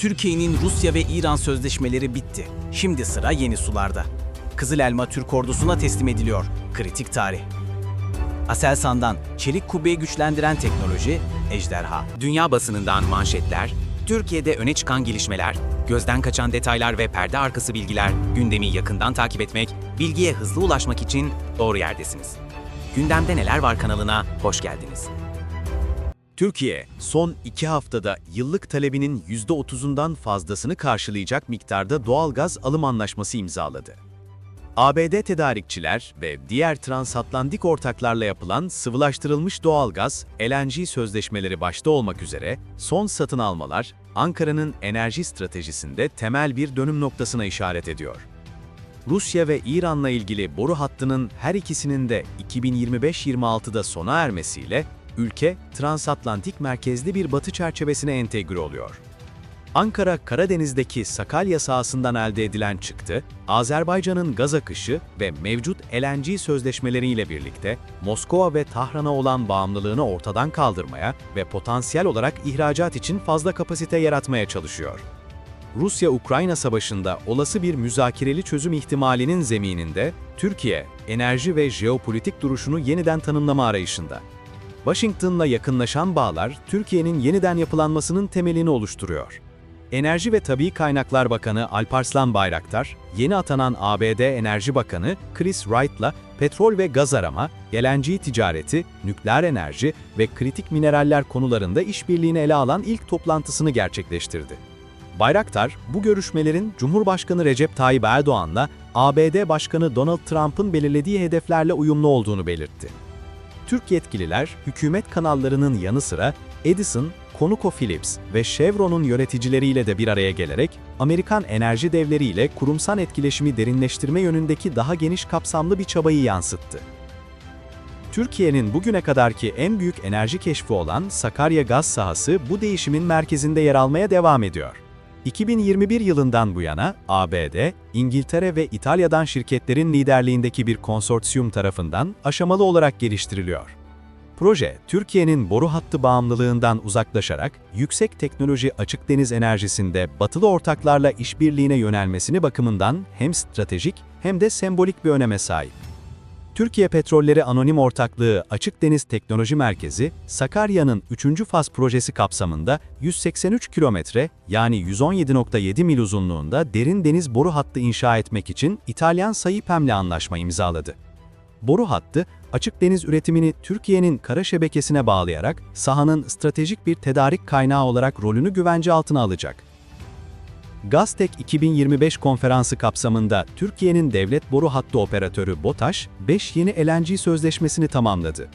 Türkiye'nin Rusya ve İran sözleşmeleri bitti. Şimdi sıra yeni sularda. Kızıl Elma Türk ordusuna teslim ediliyor. Kritik tarih. Aselsan'dan çelik kubbeyi güçlendiren teknoloji, ejderha. Dünya basınından manşetler, Türkiye'de öne çıkan gelişmeler, gözden kaçan detaylar ve perde arkası bilgiler, gündemi yakından takip etmek, bilgiye hızlı ulaşmak için doğru yerdesiniz. Gündemde Neler Var kanalına hoş geldiniz. Türkiye, son iki haftada yıllık talebinin %30'undan fazlasını karşılayacak miktarda doğalgaz alım anlaşması imzaladı. ABD tedarikçiler ve diğer transatlantik ortaklarla yapılan sıvılaştırılmış doğalgaz, LNG sözleşmeleri başta olmak üzere son satın almalar, Ankara'nın enerji stratejisinde temel bir dönüm noktasına işaret ediyor. Rusya ve İran'la ilgili boru hattının her ikisinin de 2025-26'da sona ermesiyle ülke transatlantik merkezli bir batı çerçevesine entegre oluyor. Ankara, Karadeniz'deki Sakalya sahasından elde edilen çıktı, Azerbaycan'ın gaz akışı ve mevcut LNG sözleşmeleriyle birlikte Moskova ve Tahran'a olan bağımlılığını ortadan kaldırmaya ve potansiyel olarak ihracat için fazla kapasite yaratmaya çalışıyor. Rusya-Ukrayna savaşında olası bir müzakereli çözüm ihtimalinin zemininde, Türkiye, enerji ve jeopolitik duruşunu yeniden tanımlama arayışında. Washington'la yakınlaşan bağlar, Türkiye'nin yeniden yapılanmasının temelini oluşturuyor. Enerji ve Tabii Kaynaklar Bakanı Alparslan Bayraktar, yeni atanan ABD Enerji Bakanı Chris Wright'la petrol ve gaz arama, LNG ticareti, nükleer enerji ve kritik mineraller konularında işbirliğini ele alan ilk toplantısını gerçekleştirdi. Bayraktar, bu görüşmelerin Cumhurbaşkanı Recep Tayyip Erdoğan'la ABD Başkanı Donald Trump'ın belirlediği hedeflerle uyumlu olduğunu belirtti. Türk yetkililer, hükümet kanallarının yanı sıra Edison, ConocoPhillips ve Chevron'un yöneticileriyle de bir araya gelerek, Amerikan enerji devleriyle kurumsal etkileşimi derinleştirme yönündeki daha geniş kapsamlı bir çabayı yansıttı. Türkiye'nin bugüne kadarki en büyük enerji keşfi olan Sakarya gaz sahası bu değişimin merkezinde yer almaya devam ediyor. 2021 yılından bu yana ABD, İngiltere ve İtalya'dan şirketlerin liderliğindeki bir konsorsiyum tarafından aşamalı olarak geliştiriliyor. Proje, Türkiye'nin boru hattı bağımlılığından uzaklaşarak yüksek teknoloji açık deniz enerjisinde batılı ortaklarla işbirliğine yönelmesini bakımından hem stratejik hem de sembolik bir öneme sahip. Türkiye Petrolleri Anonim Ortaklığı Açık Deniz Teknoloji Merkezi, Sakarya'nın 3. faz projesi kapsamında 183 kilometre yani 117.7 mil uzunluğunda derin deniz boru hattı inşa etmek için İtalyan Saipem'le anlaşma imzaladı. Boru hattı, açık deniz üretimini Türkiye'nin kara şebekesine bağlayarak sahanın stratejik bir tedarik kaynağı olarak rolünü güvence altına alacak. Gaztek 2025 konferansı kapsamında Türkiye'nin devlet boru hattı operatörü BOTAŞ, 5 yeni LNG sözleşmesini tamamladı.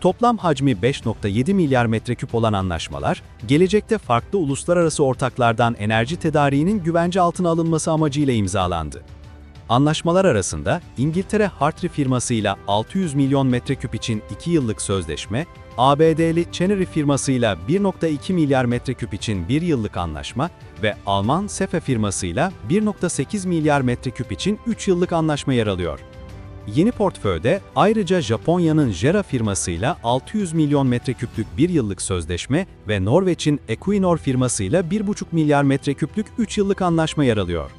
Toplam hacmi 5.7 milyar metreküp olan anlaşmalar, gelecekte farklı uluslararası ortaklardan enerji tedariğinin güvence altına alınması amacıyla imzalandı. Anlaşmalar arasında İngiltere Hartree firmasıyla 600 milyon metreküp için 2 yıllık sözleşme, ABD'li Chenery firmasıyla 1.2 milyar metreküp için 1 yıllık anlaşma ve Alman Sefe firmasıyla 1.8 milyar metreküp için 3 yıllık anlaşma yer alıyor. Yeni portföyde ayrıca Japonya'nın JERA firmasıyla 600 milyon metreküplük 1 yıllık sözleşme ve Norveç'in Equinor firmasıyla 1,5 milyar metreküplük 3 yıllık anlaşma yer alıyor.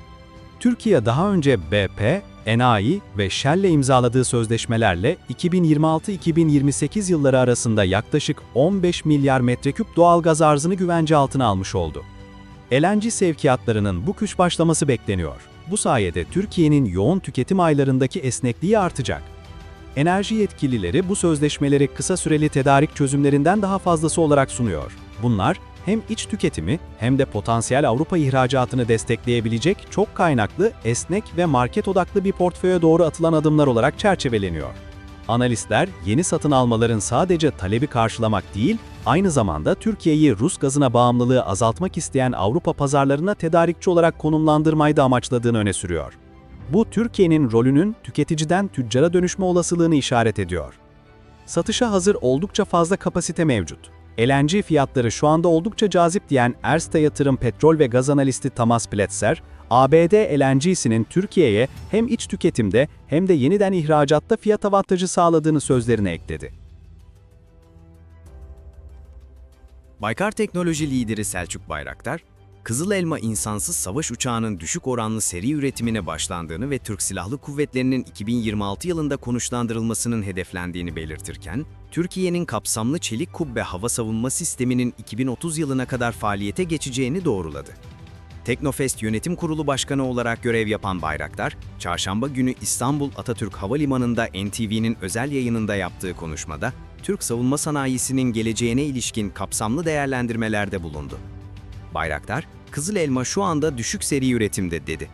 Türkiye daha önce BP, Enayi ve Shell'le imzaladığı sözleşmelerle 2026-2028 yılları arasında yaklaşık 15 milyar metreküp doğal gaz arzını güvence altına almış oldu. LNG sevkiyatlarının bu kış başlaması bekleniyor. Bu sayede Türkiye'nin yoğun tüketim aylarındaki esnekliği artacak. Enerji yetkilileri bu sözleşmeleri kısa süreli tedarik çözümlerinden daha fazlası olarak sunuyor. Bunlar, hem iç tüketimi hem de potansiyel Avrupa ihracatını destekleyebilecek çok kaynaklı, esnek ve market odaklı bir portföye doğru atılan adımlar olarak çerçeveleniyor. Analistler, yeni satın almaların sadece talebi karşılamak değil, aynı zamanda Türkiye'yi Rus gazına bağımlılığı azaltmak isteyen Avrupa pazarlarına tedarikçi olarak konumlandırmayı da amaçladığını öne sürüyor. Bu, Türkiye'nin rolünün tüketiciden tüccara dönüşme olasılığını işaret ediyor. Satışa hazır oldukça fazla kapasite mevcut. LNG fiyatları şu anda oldukça cazip diyen Erste Yatırım Petrol ve Gaz Analisti Thomas Pletzer, ABD LNG'sinin Türkiye'ye hem iç tüketimde hem de yeniden ihracatta fiyat avantajı sağladığını sözlerine ekledi. Baykar Teknoloji lideri Selçuk Bayraktar, Kızıl Elma insansız savaş uçağının düşük oranlı seri üretimine başlandığını ve Türk Silahlı Kuvvetleri'nin 2026 yılında konuşlandırılmasının hedeflendiğini belirtirken, Türkiye'nin kapsamlı çelik kubbe hava savunma sisteminin 2030 yılına kadar faaliyete geçeceğini doğruladı. Teknofest Yönetim Kurulu Başkanı olarak görev yapan Bayraktar, çarşamba günü İstanbul Atatürk Havalimanı'nda NTV'nin özel yayınında yaptığı konuşmada, Türk savunma sanayisinin geleceğine ilişkin kapsamlı değerlendirmelerde bulundu. Bayraktar, Kızıl Elma şu anda düşük seri üretimde dedi.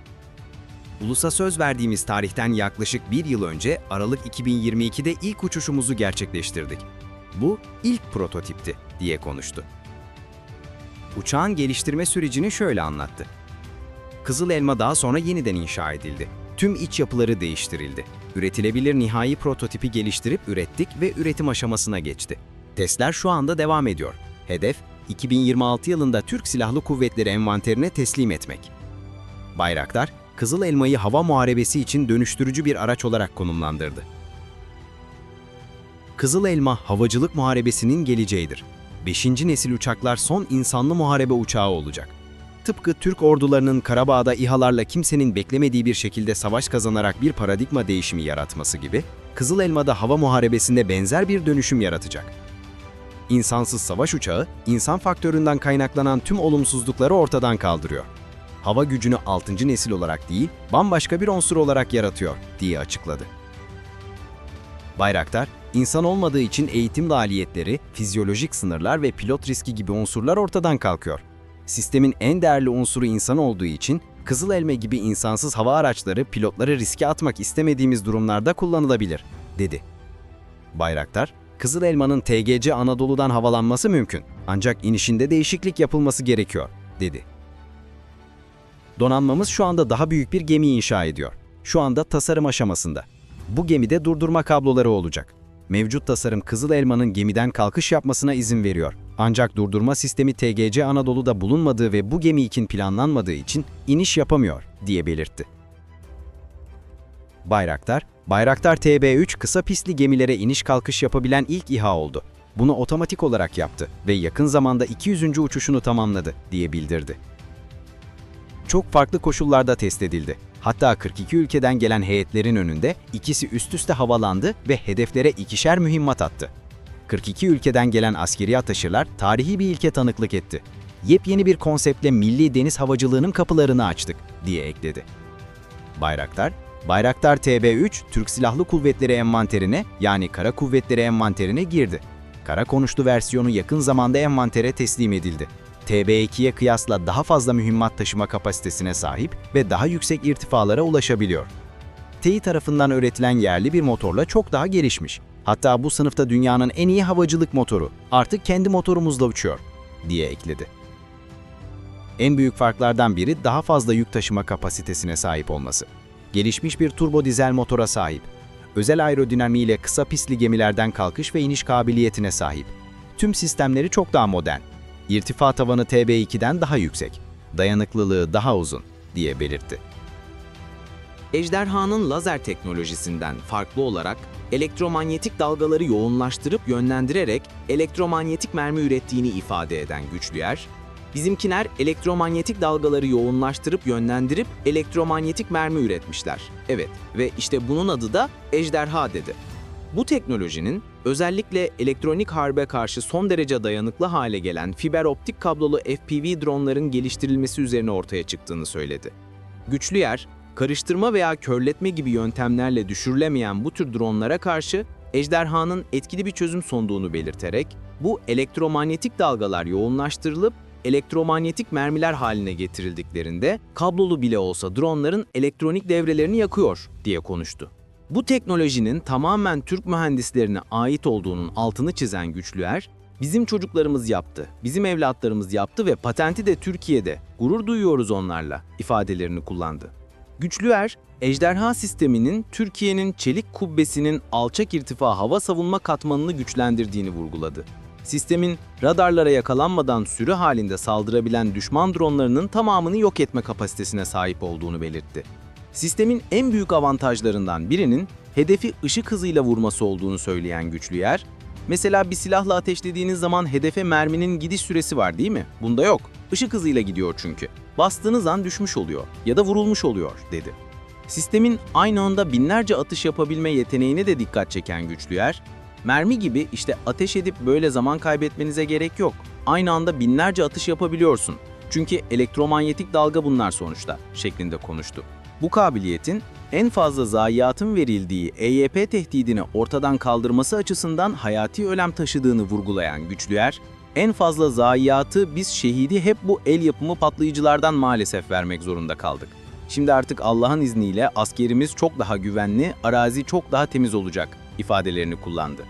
Ulusa söz verdiğimiz tarihten yaklaşık bir yıl önce Aralık 2022'de ilk uçuşumuzu gerçekleştirdik. Bu ilk prototipti diye konuştu. Uçağın geliştirme sürecini şöyle anlattı. Kızıl Elma daha sonra yeniden inşa edildi. Tüm iç yapıları değiştirildi. Üretilebilir nihai prototipi geliştirip ürettik ve üretim aşamasına geçti. Testler şu anda devam ediyor. Hedef, 2026 yılında Türk Silahlı Kuvvetleri envanterine teslim etmek. Bayraktar, Kızıl Elma'yı hava muharebesi için dönüştürücü bir araç olarak konumlandırdı. Kızıl Elma, havacılık muharebesinin geleceğidir. 5. nesil uçaklar son insanlı muharebe uçağı olacak. Tıpkı Türk ordularının Karabağ'da İHA'larla kimsenin beklemediği bir şekilde savaş kazanarak bir paradigma değişimi yaratması gibi, Kızıl Elma'da hava muharebesinde benzer bir dönüşüm yaratacak. İnsansız savaş uçağı, insan faktöründen kaynaklanan tüm olumsuzlukları ortadan kaldırıyor. Hava gücünü 6. nesil olarak değil, bambaşka bir unsur olarak yaratıyor, diye açıkladı. Bayraktar, insan olmadığı için eğitim maliyetleri, fizyolojik sınırlar ve pilot riski gibi unsurlar ortadan kalkıyor. Sistemin en değerli unsuru insan olduğu için Kızıl Elma gibi insansız hava araçları pilotları riske atmak istemediğimiz durumlarda kullanılabilir, dedi. Bayraktar, Kızıl Elma'nın TGC Anadolu'dan havalanması mümkün ancak inişinde değişiklik yapılması gerekiyor, dedi. Donanmamız şu anda daha büyük bir gemi inşa ediyor. Şu anda tasarım aşamasında. Bu gemide durdurma kabloları olacak. Mevcut tasarım Kızıl Elma'nın gemiden kalkış yapmasına izin veriyor. Ancak durdurma sistemi TGC Anadolu'da bulunmadığı ve bu gemi için planlanmadığı için iniş yapamıyor, diye belirtti. Bayraktar, Bayraktar TB3 kısa pistli gemilere iniş kalkış yapabilen ilk İHA oldu. Bunu otomatik olarak yaptı ve yakın zamanda 200. uçuşunu tamamladı, diye bildirdi. Çok farklı koşullarda test edildi. Hatta 42 ülkeden gelen heyetlerin önünde ikisi üst üste havalandı ve hedeflere ikişer mühimmat attı. 42 ülkeden gelen askeri ataşırlar tarihi bir ilke tanıklık etti. Yepyeni bir konseptle milli deniz havacılığının kapılarını açtık, diye ekledi. Bayraktar, Bayraktar TB3 Türk Silahlı Kuvvetleri envanterine yani Kara Kuvvetleri envanterine girdi. Kara konuştu versiyonu yakın zamanda envantere teslim edildi. TB2'ye kıyasla daha fazla mühimmat taşıma kapasitesine sahip ve daha yüksek irtifalara ulaşabiliyor. TEİ tarafından üretilen yerli bir motorla çok daha gelişmiş. Hatta bu sınıfta dünyanın en iyi havacılık motoru. Artık kendi motorumuzla uçuyor, diye ekledi. En büyük farklardan biri daha fazla yük taşıma kapasitesine sahip olması. Gelişmiş bir turbo dizel motora sahip. Özel aerodinamiğiyle kısa pistli gemilerden kalkış ve iniş kabiliyetine sahip. Tüm sistemleri çok daha modern. İrtifa tavanı TB2'den daha yüksek. Dayanıklılığı daha uzun, diye belirtti. Ejderhanın lazer teknolojisinden farklı olarak elektromanyetik dalgaları yoğunlaştırıp yönlendirerek elektromanyetik mermi ürettiğini ifade eden Güçlüyer, bizimkiler elektromanyetik dalgaları yoğunlaştırıp yönlendirip elektromanyetik mermi üretmişler. Evet ve işte bunun adı da ejderha dedi. Bu teknolojinin özellikle elektronik harbe karşı son derece dayanıklı hale gelen fiber optik kablolu FPV dronların geliştirilmesi üzerine ortaya çıktığını söyledi. Güçlüyer, karıştırma veya körletme gibi yöntemlerle düşürülemeyen bu tür dronlara karşı ejderhanın etkili bir çözüm sunduğunu belirterek, bu elektromanyetik dalgalar yoğunlaştırılıp elektromanyetik mermiler haline getirildiklerinde kablolu bile olsa dronların elektronik devrelerini yakıyor diye konuştu. Bu teknolojinin tamamen Türk mühendislerine ait olduğunun altını çizen Güçlüer, bizim çocuklarımız yaptı, bizim evlatlarımız yaptı ve patenti de Türkiye'de, gurur duyuyoruz onlarla ifadelerini kullandı. Güçlüer, ejderha sisteminin Türkiye'nin çelik kubbesinin alçak irtifa hava savunma katmanını güçlendirdiğini vurguladı. Sistemin radarlara yakalanmadan sürü halinde saldırabilen düşman dronlarının tamamını yok etme kapasitesine sahip olduğunu belirtti. Sistemin en büyük avantajlarından birinin hedefi ışık hızıyla vurması olduğunu söyleyen Güçlüyer, mesela bir silahla ateşlediğiniz zaman hedefe merminin gidiş süresi var değil mi? Bunda yok. Işık hızıyla gidiyor çünkü. Bastığınız an düşmüş oluyor ya da vurulmuş oluyor, dedi. Sistemin aynı anda binlerce atış yapabilme yeteneğine de dikkat çeken güçlüyer, mermi gibi işte ateş edip böyle zaman kaybetmenize gerek yok. Aynı anda binlerce atış yapabiliyorsun. Çünkü elektromanyetik dalga bunlar sonuçta, şeklinde konuştu. Bu kabiliyetin en fazla zayiatın verildiği EYP tehdidini ortadan kaldırması açısından hayati önem taşıdığını vurgulayan güçlüyer, en fazla zayiatı biz şehidi hep bu el yapımı patlayıcılardan maalesef vermek zorunda kaldık. Şimdi artık Allah'ın izniyle askerimiz çok daha güvenli, arazi çok daha temiz olacak ifadelerini kullandı.